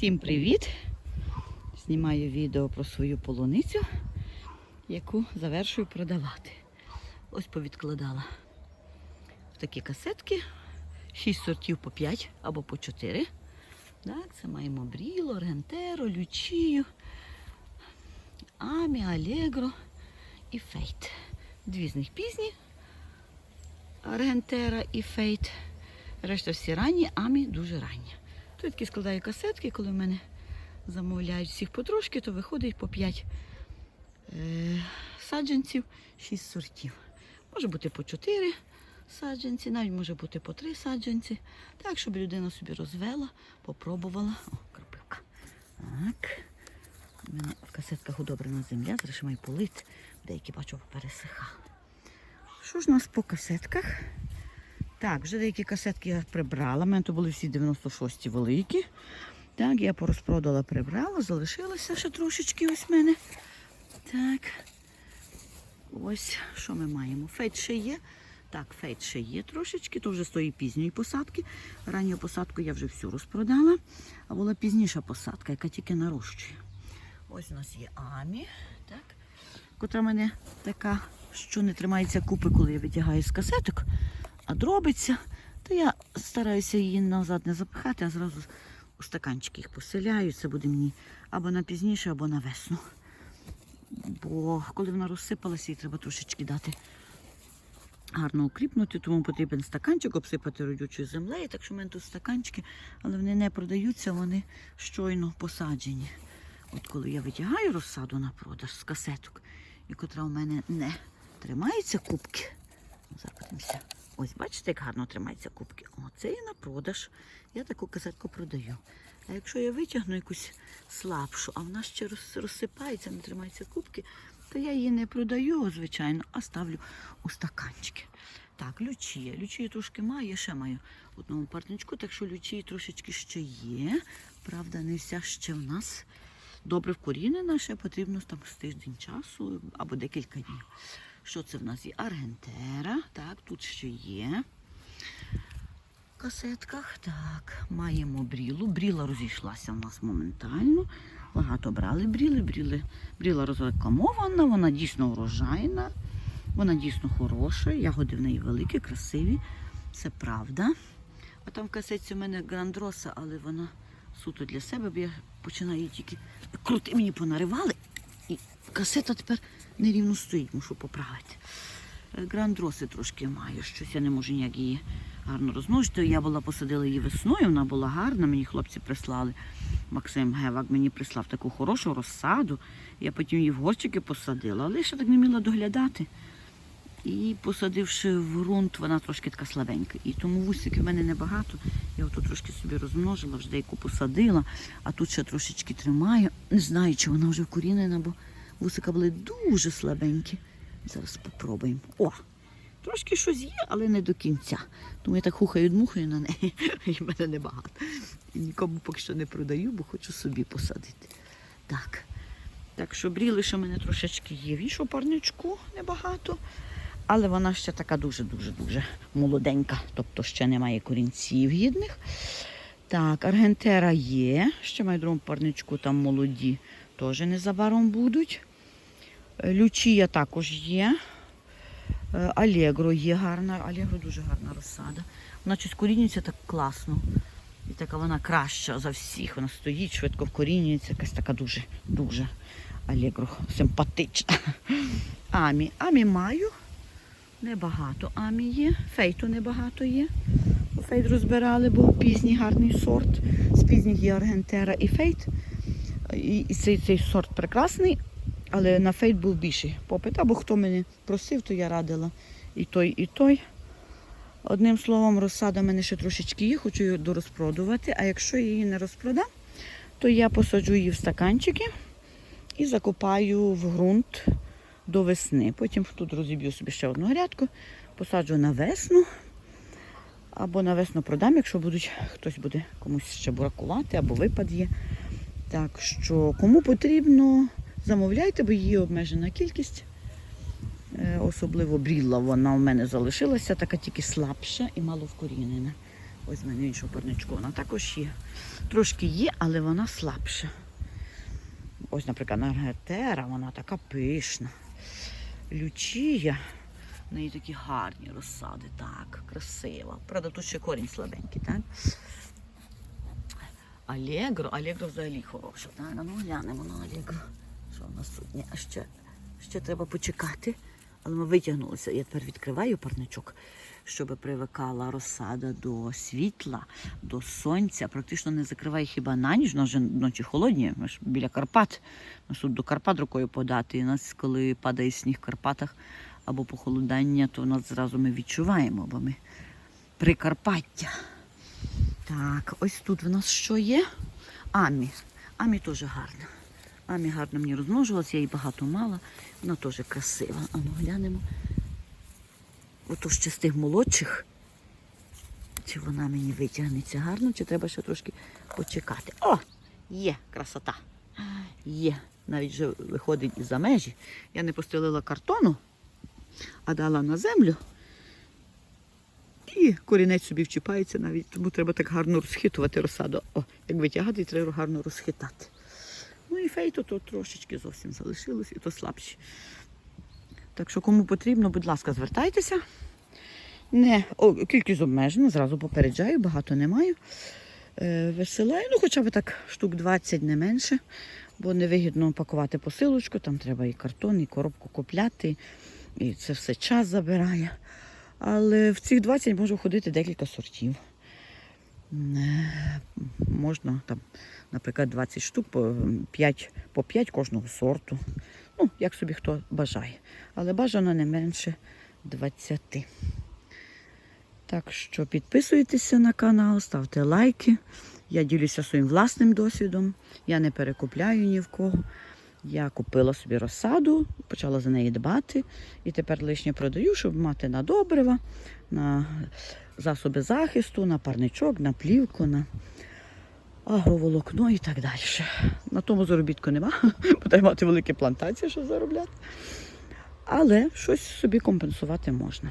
Всім привіт! Знімаю відео про свою полуницю, яку завершую продавати. Ось повідкладала в такі касетки. 6 сортів по 5 або по 4. Так, це маємо бріло, рентеро, лючію, амі, алегро і фейт. Дві з них пізні. Аргентера і фейт. Решта всі ранні, амі дуже ранні. Тут такі складаю касетки, коли в мене замовляють всіх потрошки, то виходить по 5 е, саджанців, 6 сортів. Може бути по 4 саджанці, навіть може бути по 3 саджанці. Так, щоб людина собі розвела, попробувала. О, кропивка. Так. У мене в касетках удобрена земля, зараз ще маю полити. Деякі бачу пересихали. Що ж у нас по касетках? Так, вже деякі касетки я прибрала. У мене то були всі 96-ті великі. Так, я порозпродала, прибрала, залишилося ще трошечки ось в мене. Так. Ось що ми маємо. Фейт ще є. Так, фейт ще є трошечки, то вже з тої пізньої посадки. Ранню посадку я вже всю розпродала, а була пізніша посадка, яка тільки нарощує. Ось у нас є Амі, так, котра в мене така, що не тримається купи, коли я витягаю з касеток, дробиться, то я стараюся її назад не запихати, а зразу у стаканчики їх поселяю. Це буде мені або на пізніше, або на весну. Бо коли вона розсипалася, їй треба трошечки дати гарно укріпнути, тому потрібен стаканчик, обсипати родючою землею. Так що в мене тут стаканчики, але вони не продаються, вони щойно посаджені. От коли я витягаю розсаду на продаж з касеток, і котра у мене не тримається кубки. Зараз подивимося. Ось, бачите, як гарно тримаються кубки. О, це є на продаж. Я таку касетку продаю. А якщо я витягну якусь слабшу, а вона ще розсипається, не тримаються кубки, то я її не продаю, звичайно, а ставлю у стаканчики. Так, лючія. Лючії трошки маю, я ще маю одному парничку, так що лючії трошечки ще є. Правда, не вся ще в нас добре вкорінена, ще потрібно там з тиждень часу або декілька днів. Що це в нас є? Аргентера. Так, тут ще є. В касетках. Так, маємо брілу. Бріла розійшлася в нас моментально. Багато брали бріли, бріли. Бріла розрекламована, вона дійсно урожайна, вона дійсно хороша, ягоди в неї великі, красиві. Це правда. А там в касетці у мене грандроса, але вона суто для себе, бо я починаю її тільки крути мені понаривали. Касета тепер нерівно стоїть, мушу поправити. Е, Грандроси трошки маю, щось я не можу ніяк її гарно розмножити. Я була посадила її весною, вона була гарна, мені хлопці прислали. Максим Гевак мені прислав таку хорошу розсаду. Я потім її в горщики посадила, але ще так не вміла доглядати. І посадивши в ґрунт, вона трошки така слабенька. І тому вусики в мене небагато. Я отут трошки собі розмножила, вже деяку посадила, а тут ще трошечки тримаю. Не знаю, чи вона вже вкорінена, бо вусика були дуже слабенькі. Зараз спробуємо. О! Трошки щось є, але не до кінця. Тому я так хухаю дмухаю на неї, і в мене небагато. І нікому поки що не продаю, бо хочу собі посадити. Так. Так що бріли, що в мене трошечки є в іншому парничку небагато. Але вона ще така дуже-дуже-дуже молоденька, тобто ще немає корінців гідних. Так, аргентера є. Ще маю другому парничку там молоді, теж незабаром будуть. Лючія також є. Е, Алегро є гарна. Алегро дуже гарна розсада. Вона щось корінюється так класно. І така вона краща за всіх. Вона стоїть, швидко вкорінюється, якась така дуже, дуже Алегро симпатична. Амі. Амі маю. Небагато амі є. Фейту небагато є. Фейт розбирали, бо пізній гарний сорт. З пізніх є аргентера і фейт. І цей, цей сорт прекрасний, але на фейт був більший попит. Або хто мене просив, то я радила і той, і той. Одним словом, розсада в мене ще трошечки є, хочу її дорозпродувати. А якщо я її не розпродам, то я посаджу її в стаканчики і закопаю в ґрунт до весни. Потім тут розіб'ю собі ще одну грядку, посаджу на весну. Або на весну продам, якщо будуть, хтось буде комусь ще бракувати, або випад є. Так що, кому потрібно, замовляйте, бо її обмежена кількість. Е, Особливо брілла вона у мене залишилася, така тільки слабша і мало вкорінена. Ось в мене іншу парничку. Вона також є. Трошки є, але вона слабша. Ось, наприклад, Наргетера, вона така пишна. Лючія. В неї такі гарні розсади, так, красива. Правда, тут ще корінь слабенький, так? Алегро, Алегро взагалі хороша. Так, ну глянемо на Алегро. Що в нас тут? Ні, ще, ще треба почекати. Але ми витягнулися. Я тепер відкриваю парничок, щоб привикала розсада до світла, до сонця. Практично не закриває хіба на ніч, у нас вже ночі холодні, ми ж біля Карпат. Ми тут до Карпат рукою подати. І нас, коли падає сніг в Карпатах або похолодання, то нас зразу ми відчуваємо, бо ми Прикарпаття. Так, ось тут в нас що є? Амі. Амі теж гарна. Амі гарно мені розмножувалася, я її багато мала. Вона теж красива. А ну глянемо. Ото ще з тих молодших. Чи вона мені витягнеться гарно, чи треба ще трошки почекати. О! Є красота. Є. Навіть вже виходить із-за межі. Я не постелила картону, а дала на землю. І корінець собі вчіпається навіть, тому треба так гарно розхитувати розсаду. О, як витягати, треба гарно розхитати. Фейту то трошечки зовсім залишилось, і то слабші. Так що, кому потрібно, будь ласка, звертайтеся. Не, о, кількість обмежена, зразу попереджаю, багато не маю. Е, висилаю, ну хоча б так штук 20, не менше, бо невигідно пакувати посилочку, там треба і картон, і коробку купляти, і це все час забирає. Але в цих 20 може входити декілька сортів. Можна там, наприклад, 20 штук по 5, по 5 кожного сорту. Ну, як собі хто бажає. Але бажано не менше 20. Так що підписуйтеся на канал, ставте лайки. Я ділюся своїм власним досвідом. Я не перекупляю ні в кого. Я купила собі розсаду, почала за неї дбати і тепер лишнє продаю, щоб мати на добрива, на засоби захисту, на парничок, на плівку, на агроволокно і так далі. На тому заробітку нема, бо мати великі плантації, щоб заробляти. Але щось собі компенсувати можна.